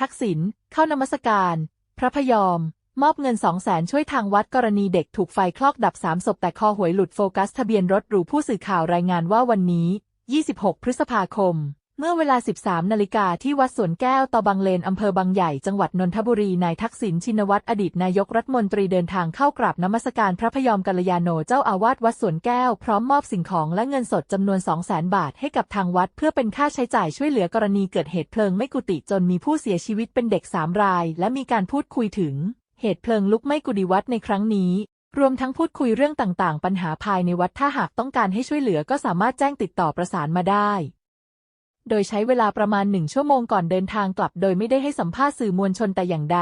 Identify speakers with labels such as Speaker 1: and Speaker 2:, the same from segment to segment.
Speaker 1: ทักษิณเข้านมัสการ พระพยอม มอบเงินสองแสนช่วยทางวัดกรณีเด็กถูกไฟคลอกดับสามศพแต่คอหวยหลุดโฟกัสทะเบียนรถหรูผู้สื่อข่าวรายงานว่าวันนี้ 26 พฤษภาคม เมื่อเวลา 13 นาฬิกาที่วัดสวนแก้วตอบังเลน อำเภอบางใหญ่ จังหวัดนนทบุรี นายทักษิณ ชินวัตร อดีตนายกรัฐมนตรีเดินทางเข้ากราบนมัสการพระพยอมกัลยาโน เจ้าอาวาสวัดสวนแก้ว พร้อมมอบสิ่งของและเงินสดจำนวน 200,000 บาทให้กับทางวัด เพื่อเป็นค่าใช้จ่ายช่วยเหลือกรณีเกิดเหตุเพลิงไม้กุฏิจนมีผู้เสียชีวิตเป็นเด็กสามราย และมีการพูดคุยถึง เหตุเพลิงลุกไหม้กุฏิวัดในครั้งนี้รวมทั้งพูดคุยเรื่องต่างๆ ปัญหาภายในวัดถ้าหากต้องการให้ช่วยเหลือก็สามารถแจ้งติดต่อประสานมาได้ โดยใช้เวลาประมาณหนึ่งชั่วโมงก่อนเดินทางกลับ โดยไม่ได้ให้สัมภาษณ์สื่อมวลชนแต่อย่างใด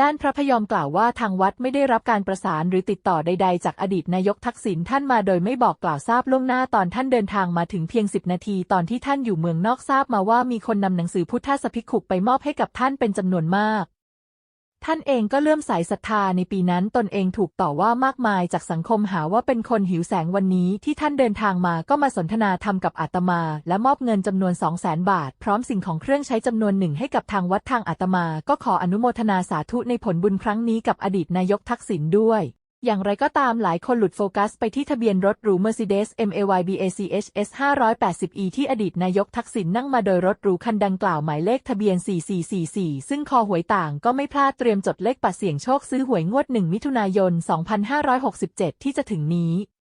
Speaker 1: ด้านพระพยอมกล่าวว่าทางวัดไม่ได้รับการประสานหรือติดต่อใด ๆ จากอดีตนายกทักษิณท่านมาโดยไม่บอกกล่าวทราบล่วงหน้าตอนท่านเดินทางมาถึงเพียงสิบนาทีตอนที่ท่านอยู่เมืองนอกทราบมาว่ามีคนนำหนังสือพุทธสภิกขุไปมอบให้กับท่านเป็นจำนวนมาก ท่านเองก็เลื่อมใสศรัทธาในปีนั้นตนเองถูกต่อว่ามากมายจากสังคมหาว่าเป็นคนหิวแสงวันนี้ที่ท่านเดินทางมาก็มาสนทนาธรรมกับอาตมา และมอบเงินจำนวน 2 0 0แสนบาท พร้อมสิ่งของเครื่องใช้จำนวนหนึ่งให้กับทางวัดทางอาตมา ก็ขออนุโมทนาสาธุในผลบุญครั้งนี้กับอดีตนายกทักษิณด้วย อย่างไรก็ตามหลายคนหลุดโฟกัสไปที่ทะเบียนรถหรู Mercedes MAYBACHS 580E ที่อดีตนายกทักษิณนั่งมาโดยรถหรูคันดังกล่าวหมายเลขทะเบียน 4444 ซึ่งคอหวยต่างก็ไม่พลาดเตรียมจดเลขปัดเสี่ยงโชคซื้อหวยงวด 1 มิถุนายน 2567 ที่จะถึงนี้